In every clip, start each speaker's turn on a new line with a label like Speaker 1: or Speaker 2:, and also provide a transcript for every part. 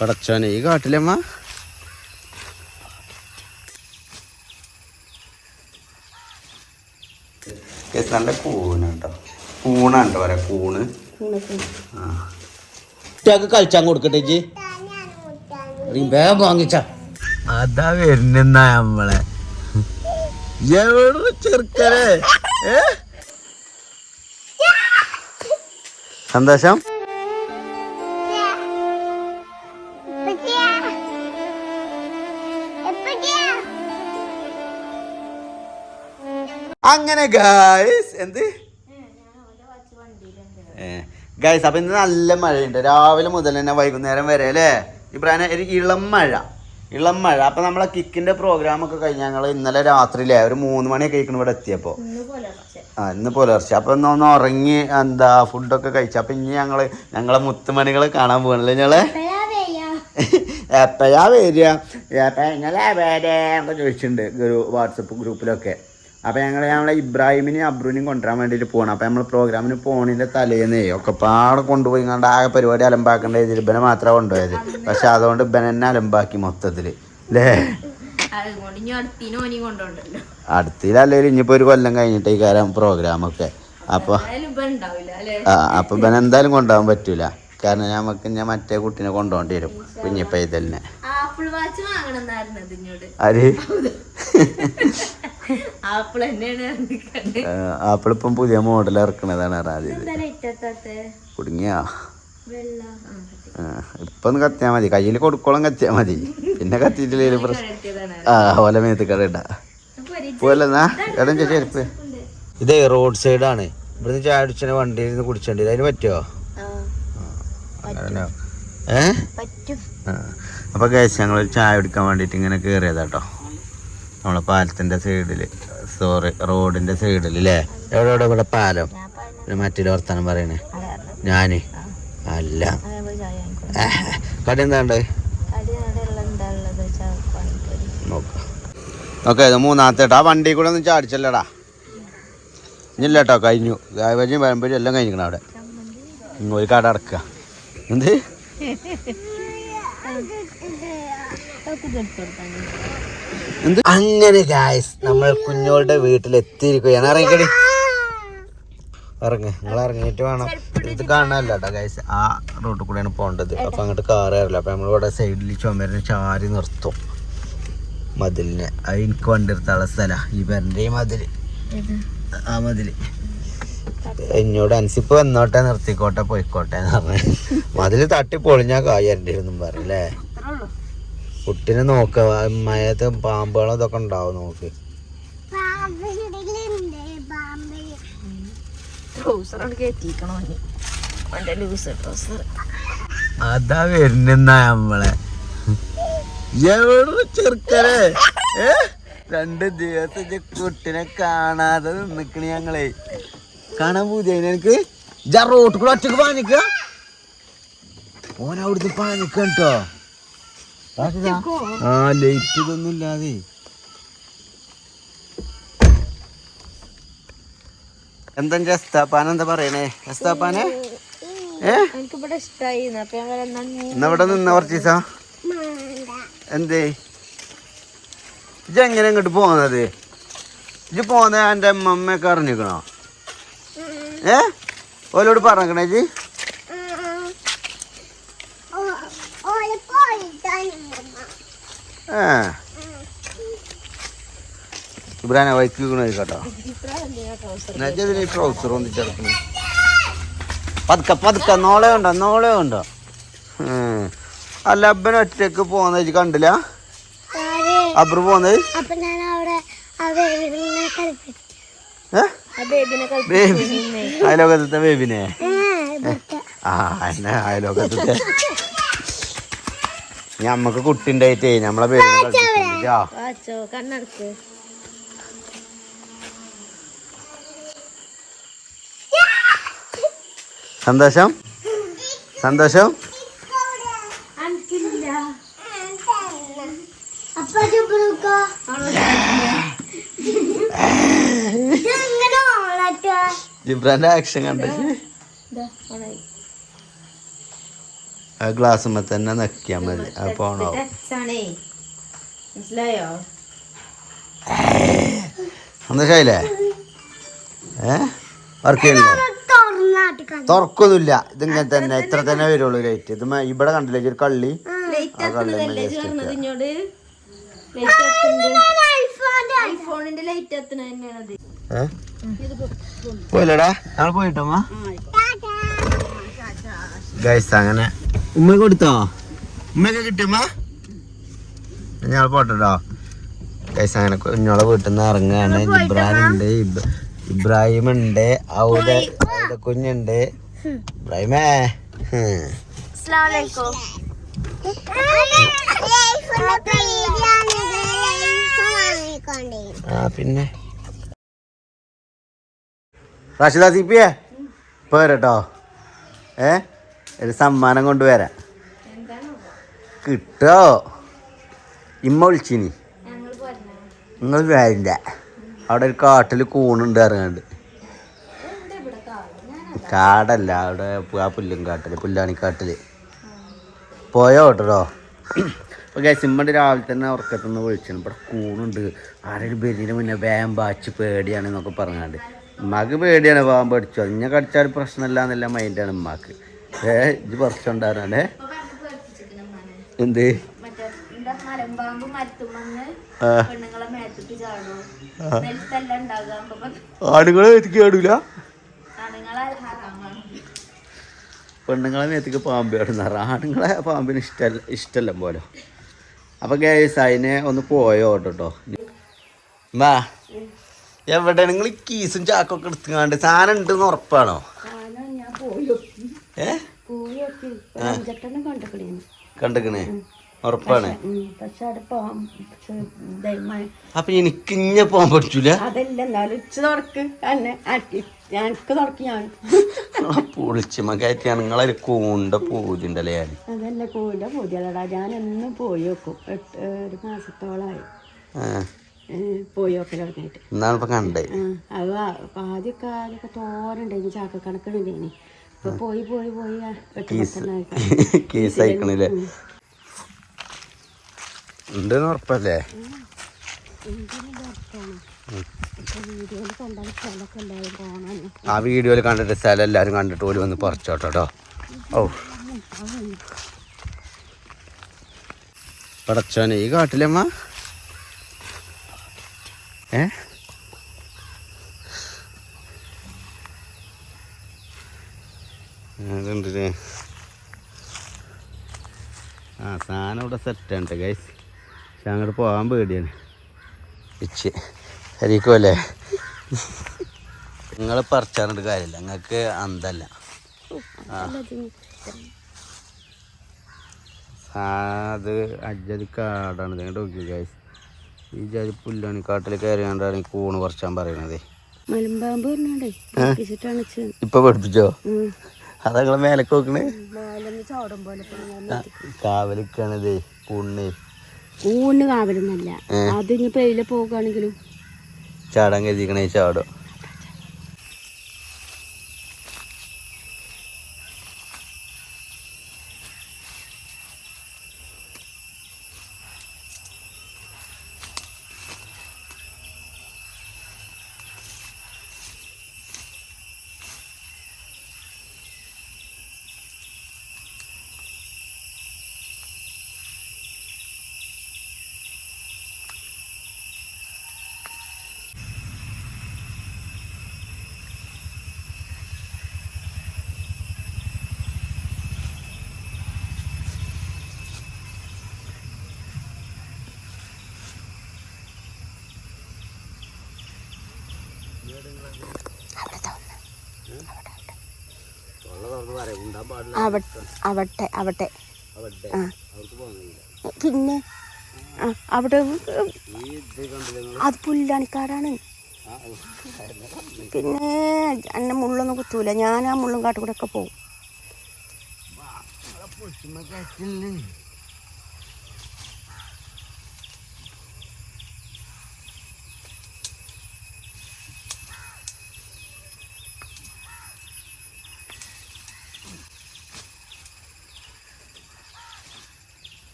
Speaker 1: പടച്ചോനെ ഈ കാട്ടിലമ്മ. Guys, നല്ല കൂണുണ്ടോ? കൂണുണ്ടോ പറയാ കൂണ്? ആ. കുട്ടികൾക്ക് കളിച്ചാൻ കൊടുക്കട്ടെ ജി വേഗം വാങ്ങിച്ച. അതാ വരുന്ന നമ്മളെ. എവിടെ? സന്തോഷം. അങ്ങനെ ഗായ്സ് എന്ത്? ഗായ്സ് അപ്പൊ ഇന്ന് നല്ല മഴയുണ്ട്. രാവിലെ മുതൽ തന്നെ വൈകുന്നേരം വരെ അല്ലേ? ഇബ്രാഹിം ഒരു ഇളം മഴ. ഇളം മഴ. അപ്പൊ നമ്മളെ കിക്കിന്റെ പ്രോഗ്രാം ഒക്കെ കഴിഞ്ഞ് ഞങ്ങൾ ഇന്നലെ രാത്രിയിലേ ഒരു മൂന്ന് മണിയൊക്കെ കഴിക്കണം ഇവിടെ എത്തിയപ്പോ. ആ ഇന്ന് പുലർച്ചെ അപ്പൊ ഒന്ന് ഒന്ന് ഉറങ്ങി എന്താ ഫുഡൊക്കെ കഴിച്ചു. അപ്പൊ ഇനി ഞങ്ങൾ ഞങ്ങളെ മുത്തുമണികളെ കാണാൻ പോകണല്ലേ ഞങ്ങളെ? എപ്പോഴാ വരിക? എപ്പോഴാ നിങ്ങളെ വരെ ചോദിച്ചിട്ടുണ്ട് ഒരു വാട്സപ്പ് ഗ്രൂപ്പിലൊക്കെ. അപ്പം ഞങ്ങൾ ഞങ്ങളെ ഇബ്രാഹിമിനെ അബ്രുവിനെയും കൊണ്ടുവരാൻ വേണ്ടിയിട്ട് പോകണം അപ്പോൾ നമ്മൾ പ്രോഗ്രാമിന് പോണതിന്റെ തലേന്നേ ഒക്കെ പാടെ കൊണ്ടുപോയി കണ്ട് ആകെ പരിപാടി അലമ്പാക്കേണ്ട ഇതിൽ ഇബനെ മാത്രമാണ് കൊണ്ടുപോയത്. പക്ഷെ അതുകൊണ്ട് ഇബനെ തന്നെ അലമ്പാക്കി മൊത്തത്തിൽ അല്ലേ അടുത്തില്ലല്ലേ ഇനിയിപ്പോൾ ഒരു കൊല്ലം കഴിഞ്ഞിട്ട് ഈ കാര്യം പ്രോഗ്രാമൊക്കെ അപ്പോൾ ആ അപ്പോൾ ഇബനെ എന്തായാലും കൊണ്ടുപോകാൻ പറ്റൂല. കാരണം നമുക്ക് ഞാൻ മറ്റേ കുട്ടീനെ കൊണ്ടുപോകേണ്ടി വരും. കുഞ്ഞിപ്പൈതലിനെ
Speaker 2: ആപ്പിൾ വാച്ച് വാങ്ങണം എന്നായിരുന്നു ആപ്പിൾ തന്നെയാണ്
Speaker 1: ആപ്പിൾ ഇപ്പം പുതിയ മോഡൽ ഇറക്കണതാണ് ആദ്യം കുടുങ്ങിയാ?
Speaker 2: വെള്ള.
Speaker 1: ആ, ഇപ്പൊ ഒന്ന് കത്തിയാ മതി. കയ്യിൽ കൊടുക്കോളം കത്തിയാ മതി. പിന്നെ കത്തിയിട്ടില്ല പ്രശ്നം. ആ ഓല മേത്ത് കടയിട്ട പോലെന്നാ എടാ ചെരുപ്പ്? ഇതേ റോഡ് സൈഡാണ് ഇവിടുന്ന് ചായ വണ്ടിയിൽ നിന്ന് കുടിച്ചേണ്ടി. അതിന് പറ്റുമോ ഏ?
Speaker 2: പറ്റും.
Speaker 1: ആ. അപ്പൊ കേസ് ഞങ്ങൾ ചായ എടുക്കാൻ വേണ്ടിട്ട് ഇങ്ങനെ കേറിയതാട്ടോ നമ്മളെ പാലത്തിന്റെ സൈഡിൽ സോറി റോഡിന്റെ സൈഡിൽ അല്ലേ എവിടെ എവിടെ? ഇവിടെ പാലം. പിന്നെ മറ്റൊരു വർത്താനം പറയണേ. ഞാൻ? അല്ല. കടി എന്താണ്ട്? ഓക്കെ ഇത് മൂന്നാമത്തെ ആ വണ്ടി കൂടെ ഒന്നും ചാടിച്ചല്ലടാ. ഇല്ല കേട്ടോ കഴിഞ്ഞു. ഗായവജയും പഴമ്പരും എല്ലാം കഴിഞ്ഞിരിക്കണം അവിടെ. ഒരു കട അടക്കുക എന്ത്? അങ്ങനെ ഗായ്സ് നമ്മൾ കുഞ്ഞോളുടെ വീട്ടിൽ എത്തിയിരിക്കുകയാണ് ഇറങ്ങിക്കടി. ഇറങ്ങ്. നിങ്ങൾ ഇറങ്ങിയിട്ട് വേണം. ഇത് കാണാനല്ല കേട്ടോ ഗായ്സ് ആ റോഡിൽ കൂടെയാണ് പോകേണ്ടത്. അപ്പൊ അങ്ങോട്ട് കാർ കയറില്ല അപ്പൊ നമ്മളിവിടെ സൈഡിൽ ചുമരിനെ ചാരി നിർത്തും. മതിലിനെ. അത് എനിക്ക് വണ്ടി എടുത്തുള്ള സ്ഥലം. ഈ പെരന്റെ ഈ ആ മതിൽ. എന്നോട് അനുസിപ്പ് വന്നോട്ടെ നിർത്തിക്കോട്ടെ പോയിക്കോട്ടെ എന്ന് പറഞ്ഞു. മതിൽ തട്ടി എന്റെ ഒന്നും പറയല്ലേ കുട്ടിനെ നോക്ക മയത്ത് പാമ്പുകളും ഇതൊക്കെ ഉണ്ടാവും നോക്ക്. അതാ വരുന്ന നമ്മളെ. എവിടെ ചെറുക്കനെ? രണ്ട് ദിവസം കുട്ടിനെ കാണാതെ നിക്കണ ഞങ്ങളെ. കാണാൻ പൂതിയായി എനിക്ക് ആ റോട്ടിൽ കൂടെ ഒറ്റയ്ക്ക് പാനിക്ക ഓൻ അവിടുന്ന് പാനിക്ക കേട്ടോ. ആ ലൈറ്റ് ഇതൊന്നും ഇല്ലാതെ എന്താ എസ്താപ്പാൻ? എന്താ പറയണേ? എസ്താപ്പാനെ? ഏ?
Speaker 2: എനിക്ക് ഇവിടെ ഇഷ്ടായി അപ്പൊ ഞാൻ
Speaker 1: എന്നാ ഇവിടെ നിന്ന കുറച്ച് ദിവസം എന്തേ? ഇജ്ജ് എങ്ങനെ ഇങ്ങോട്ട് പോന്നത്? ഇജ്ജ് പോന്ന എന്റെ അമ്മമ്മയൊക്കെ അറിഞ്ഞിക്കണോ? ഏ? ഓലോട് പറഞ്ഞേക്കണേ ഇജ്ജ്? ഇബ്രാനെ വൈക്ക് ഈ ട്രൗസർ ഒന്ന് ചേർക്കണം പതുക്കെ പതുക്കെ നോളെ ഉണ്ടോ നോളെ ഉണ്ടോ. അല്ല അബ്ബൻ ഒറ്റയ്ക്ക് പോകുന്നത് കണ്ടില്ല? അബ്രു പോകുന്നത് ബേബി. അയലോകത്തെ ബേബിനെ? ആ എന്നെ അയലോകത്തെ ഞമ്മക്ക് കുട്ടി ഉണ്ടായിട്ടേ നമ്മളെ പേര്
Speaker 2: വാച്ചോ കണ്ണടക്ക്.
Speaker 1: സന്തോഷം? സന്തോഷം? ജിബ്രാന്റെ ആക്ഷൻ കണ്ടേ. ആ ഗ്ലാസ്സുമ്മ തന്നെ നക്കിയാൽ മതി. ആ പോണോ?
Speaker 2: മനസ്സിലായില്ലേ മനസ്സിലായോ?
Speaker 1: ഏ? വർക്ക് ചെയ്യണില്ലേ? തുറക്കൊന്നുമില്ല. ഇതിങ്ങനെ തന്നെ ഇത്ര തന്നെ വരുള്ളൂ ലൈറ്റ്. ഇത് ഇവിടെ കണ്ടില്ലേ? ഒരു കള്ളി. ആ പോയില്ലടാ? ഞങ്ങൾ പോയിട്ടമ്മ ഗൈസ് അങ്ങനെ ഉമ്മ കൊടുത്തോ? ഉമ്മയൊക്കെ കിട്ടിയമ്മ ഞാൻ പോട്ടോ ഗൈസ് അങ്ങനെ കുഞ്ഞോളെ വീട്ടിൽ നിന്ന് ഇറങ്ങുകയാണ് ഇബ്രാഹിം ഉണ്ട് ഇബ്രാഹിം ഉണ്ട് അവിടെ അവിടെ കുഞ്ഞുണ്ട്. ഇബ്രാഹിമേ. ആ പിന്നെ. റാഷിദ സിപ്പിയേ പോരട്ടോ ഏ? ഒരു സമ്മാനം കൊണ്ടുവരാം. കിട്ടോ? ഇമ്മ വിളിച്ചിനി. നിങ്ങൾ വരില്ല. അവിടെ ഒരു കാട്ടിൽ കൂണുണ്ട് ഇറങ്ങാണ്ട് കാടല്ല അവിടെ ആ പുല്ലും കാട്ടിൽ പുല്ലാണിക്കാട്ടിൽ പോയോ കേട്ടോ അപ്പോൾ ഗസിമ്മണ്ട് രാവിലെ തന്നെ ഉറക്കത്തുനിന്ന് വിളിച്ചിരുന്നു ഇവിടെ കൂണുണ്ട്. ആരെങ്കിലും ബലിന് മുന്നേ വേം ബാച്ച് പേടിയാണെന്നൊക്കെ പറഞ്ഞാണ്ട്. ഉമ്മാക്ക് പേടിയാണ് പാമ്പ് അടിച്ചു അതിനെ കടിച്ചാൽ പ്രശ്നമില്ല എന്നല്ല മൈൻഡാണ് ഉമ്മാക്ക്. ഏ ഇത് പറിച്ചുണ്ടായിരുന്നേ എന്ത്?
Speaker 2: ആണുങ്ങളെ മേത്തിക്ക് ചാടും. നെൽത്തെല്ലാം ഉണ്ടാകാൻ
Speaker 1: ആടുകളെ എത്തിക്ക് ആടൂല
Speaker 2: ആണുങ്ങളെ ഹറാമാണ്.
Speaker 1: പെണ്ണുങ്ങളെ മേത്തേക്ക് പാമ്പ് ആടുന്നാറ് ആണുങ്ങളെ പാമ്പിന് ഇഷ്ടല്ല ഇഷ്ടമല്ല പോലെ. അപ്പോൾ ഗേസ് അതിനെ ഒന്ന് പോയോ കേട്ടോ വാ. എവിടെ നിങ്ങൾ കീസും ചാക്കൊക്കെ എടുത്തുകാണ്ട് സാധനം ഉണ്ടെന്ന് ഉറപ്പാണോ? ഏ?
Speaker 2: അഞ്ചെട്ടെണ്ണം കണ്ടിക്കണേ?
Speaker 1: കണ്ടിക്കണേ ഉറപ്പാണ്.
Speaker 2: പക്ഷെ അവിടെ ദൈവമായ
Speaker 1: അപ്പൊ എനിക്ക് ഇങ്ങനെ പോകാൻ പറ്റൂല?
Speaker 2: അതല്ല എന്നാലും ഉച്ച തുറക്ക് എന്നെ എനിക്ക് തുറക്ക് ഞാൻ.
Speaker 1: പൊളിച്ച് മകയറ്റി നിങ്ങളൊരു കൂണ്ട പൂജുണ്ടല്ലേ ഞാൻ
Speaker 2: അതല്ല കൂണ്ട പൂജകളടാ ഞാൻ എന്നും പോയി നോക്കും ഒരു മാസത്തോളമായി പോയി നോക്കൽ തുടങ്ങിയിട്ട്.
Speaker 1: എന്നാണ് ഇപ്പൊ കണ്ടേ
Speaker 2: അത് ആദ്യമൊക്കെ ആദ്യമൊക്കെ തോരണ്ടായിന് ചാക്ക കണക്കണുണ്ടായിന് ഇപ്പൊ പോയി പോയി പോയി. ആ എട്ട് പത്തെണ്ണമായി
Speaker 1: കേസ് അയക്കണില്ലേ? ഉണ്ടെന്ന് ഉറപ്പല്ലേ? ആ വീഡിയോയിൽ കണ്ടിട്ട് സ്ഥലം എല്ലാരും കണ്ടിട്ട് ഓൽ വന്ന് പറിച്ചോട്ടോ ഓ പടച്ചോനെ ഈ കാട്ടിലമ്മ ഏ? അതുണ്ടല്ലേ ആ സാധനം ഇവിടെ സെറ്റാണ് ഗൈസ് പക്ഷെ അങ്ങോട്ട് പോകാൻ പേടിയാണ്. ഇച്ച് ശരിക്കുമല്ലേ? നിങ്ങൾ പറിച്ചാറിട്ട് കാര്യമില്ല. നിങ്ങൾക്ക് അന്തല്ല. അത് അജ്ജതി കാടാണ്. നിങ്ങളുടെ നോക്കി ഗൈസ് ഈ ജാതി പുല്ലാണ്. കാട്ടിൽ കയറിയാണ്ടാണ് ഈ കൂണ് പറിച്ചാൻ പറയണത്.
Speaker 2: മലമ്പാമ്പ്
Speaker 1: ഇപ്പൊ പഠിപ്പിച്ചോ അതാ നിങ്ങളെ മേലേക്ക് നോക്കണേ. കാവലിക്കാണിത് കൂണ്
Speaker 2: ഊണ് കാവലൊന്നല്ല. അത് ഇനി എയിലെ പോകുകയാണെങ്കിലും
Speaker 1: ചാടാൻ കരുതിക്കണേ ചാടും.
Speaker 2: അവട്ടെ അവട്ടെ. ആ. പിന്നെ അവിടെ അത് പുല്ലണിക്കാടാണ്. പിന്നെ എന്നെ മുള്ളൊന്നും കുത്തൂല. ഞാൻ ആ മുള്ളും കാട്ടുകൂടെ ഒക്കെ പോകും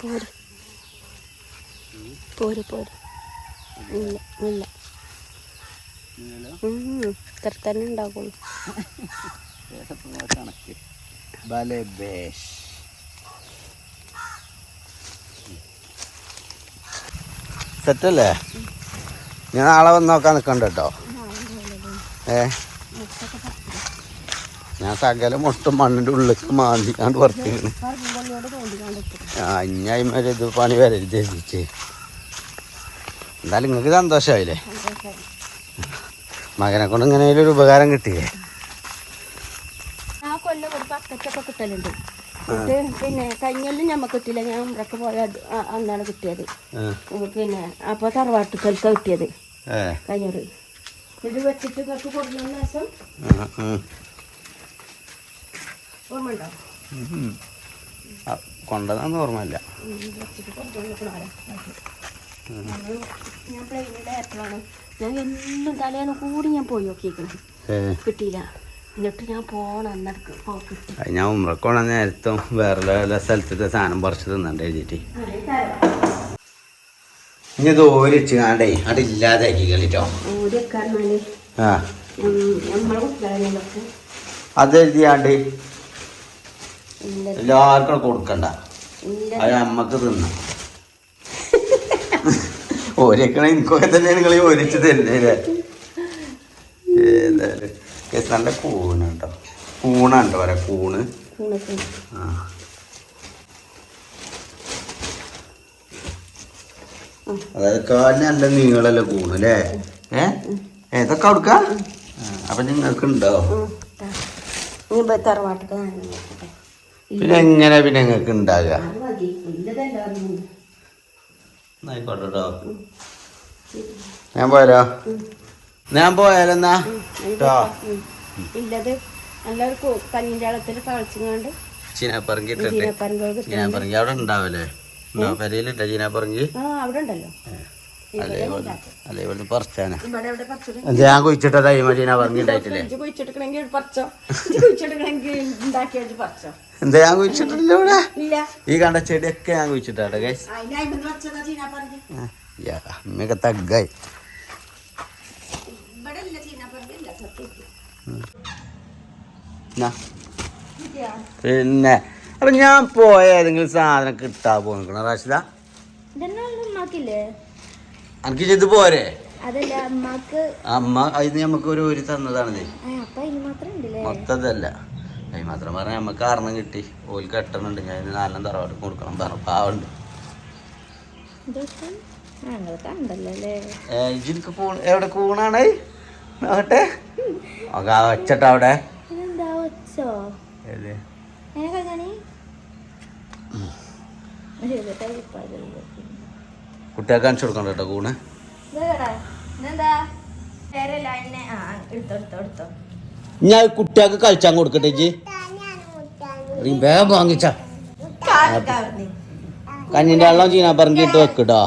Speaker 2: പോര് പോര് പോര്. ഇല്ല ഇല്ല. ഇത്ര തന്നെ
Speaker 1: ബേഷ് സെറ്റല്ലേ? ഞാൻ ആളെ വന്ന് നോക്കാൻ നിൽക്കണ്ട കേട്ടോ. ഏ? ഞാൻ സകല മൊത്തം മണ്ണിന്റെ ഉള്ളിലേക്ക് മാന്തിക്കാണ്ട് പുറത്തേക്ക് ആ ഇനി ഇഞ്ഞായ്മ ഇത് പണി വരരുത് എഴുതിച്ച് എന്തായാലും നിങ്ങൾക്ക് സന്തോഷമായില്ലേ മകനെ കൊണ്ട് ഇങ്ങനെ ഒരു ഉപകാരം കിട്ടിയേ.
Speaker 2: ആ കൊല്ലം ഒരു പക്കത്തൊക്കെ കിട്ടലുണ്ട്. പിന്നെ കഴിഞ്ഞൊല്ലും ഞമ്മക്ക് കിട്ടിയില്ല ഞാൻ ഉമ്രക്ക് പോയ അന്നാണ് കിട്ടിയത്. പിന്നെ അപ്പോൾ തറവാട്ടുക്കൽക്ക കിട്ടിയത്.
Speaker 1: ഏ.
Speaker 2: കഴിഞ്ഞത്. ഇത് വെച്ചിട്ട് നിങ്ങൾക്ക് കൊടുക്കുന്ന ദിവസം
Speaker 1: ആ, ഉം.
Speaker 2: ഓർമ്മ ഉണ്ടോ?
Speaker 1: ഉം. കൊണ്ടതാന്ന് ഓർമ്മയില്ല.
Speaker 2: ഞാൻ പ്ലെയിനിൽ എപ്പോഴാണ് ഞാൻ എന്നും തലേന്ന് കൂടി ഞാൻ പോയി നോക്കിയിരിക്കണം കിട്ടിയില്ല. എന്നിട്ട് ഞാൻ പോണം അന്നടക്ക്
Speaker 1: അത് ഞാൻ ഉമ്രക്കോണ നേരത്തും വേറെ വല്ല സ്ഥലത്തെ സാധനം പറിച്ച് തിന്നണ്ട എഴുതിയിട്ട്. ഇനി ഇത് ഓരിച്ച് കാണ്ടേ അവിടെ ഇല്ലാതാക്കി കളിട്ടോ. ആ. അത് എഴുതിയാണ്ട് എല്ലാവർക്കും കൊടുക്കണ്ട. അത് നമ്മക്ക് തിന്നാം. ഓരിക്കണ എനിക്കൊക്കെ തന്നെ നിങ്ങൾ ഒരിച്ചു തരുന്നേ ഏതായാലും. കേസ് നല്ല കൂണുണ്ടോ? കൂണുണ്ടോ വരെ കൂണ്. ആ. അതായത് കാലിന് നല്ല നീളല്ല കൂണ് അല്ലേ? ഏ? ഏതൊക്കെ കൊടുക്ക? അപ്പൊ നിങ്ങൾക്ക് ഉണ്ടോ പിന്നെ എങ്ങനെ പിന്നെ നിങ്ങൾക്ക് ഉണ്ടാകുക ആയിക്കോട്ടെ കേട്ടോ ഞാൻ പോയാലോ? ഞാൻ പോയാലെന്നാ? കേട്ടോ
Speaker 2: ഇല്ലത്. നല്ലൊരു കഞ്ഞിന്റെ വെള്ളത്തിൽ തളിച്ചുകൊണ്ട്
Speaker 1: ചീനാപ്പറങ്കി അവിടെ ഉണ്ടാവല്ലേ ഉണ്ടോ? പെരയിലുണ്ടോ ചീനാപ്പറങ്കി?
Speaker 2: ആ അവിടെ ഉണ്ടല്ലോ.
Speaker 1: അതേപോലെ ഞാൻ കുഴിച്ചിട്ട ടൈമ ചീനാപ്പറങ്കി ഉണ്ടായിട്ടില്ലേ
Speaker 2: ഇജ്ജ് കുഴിച്ചെടുക്കണമെങ്കിൽ പറിച്ചോ? ഇജ്ജ് കുഴിച്ചെടുക്കണമെങ്കിൽ ഉണ്ടാക്കി വെച്ച്
Speaker 1: എന്താ ഞാൻ കുഴിച്ചിട്ടില്ല ഇവിടെ?
Speaker 2: ഇല്ല.
Speaker 1: ഈ കണ്ട ചെടിയൊക്കെ ഞാൻ കുഴിച്ചിട്ടാട്ടെ ഗൈസ് അമ്മയൊക്കെ തഗ്ഗായി. പിന്നെ അപ്പൊ ഞാൻ പോയ ഏതെങ്കിലും സാധനം കിട്ടാ പോന്നിക്കണ റാഷിദ?
Speaker 2: ഇതെല്ലാം
Speaker 1: ചെയ്ത് പോരെ. അമ്മ അതിന് നമുക്ക് ഒരു ഒരു തന്നതാണിത്.
Speaker 2: മൊത്തതല്ല. അതിന് മാത്രം
Speaker 1: പറഞ്ഞാൽ നമുക്ക് കാരണം കിട്ടി. ഓൽ കെട്ടണുണ്ട് ഞാൻ ഇതിന് നാലെണ്ണം തറവാട്ട് കൊടുക്കണം പറഞ്ഞു പാവുണ്ട് എനിക്ക് എവിടെ കൂണാണ്? വെച്ചട്ട അവിടെ? ഏത്? കുട്ടികൾക്ക് കാണിച്ചു കൊടുക്കണ്ട കേട്ടോ കൂണ്. ഞാൻ കുട്ടിയാക്ക് കളിച്ചാൻ കൊടുക്കട്ടെ ജി വേഗം വാങ്ങിച്ച. കഞ്ഞിന്റെ വെള്ളം ചീനാ പറഞ്ഞിട്ട് വെക്കട്ടോ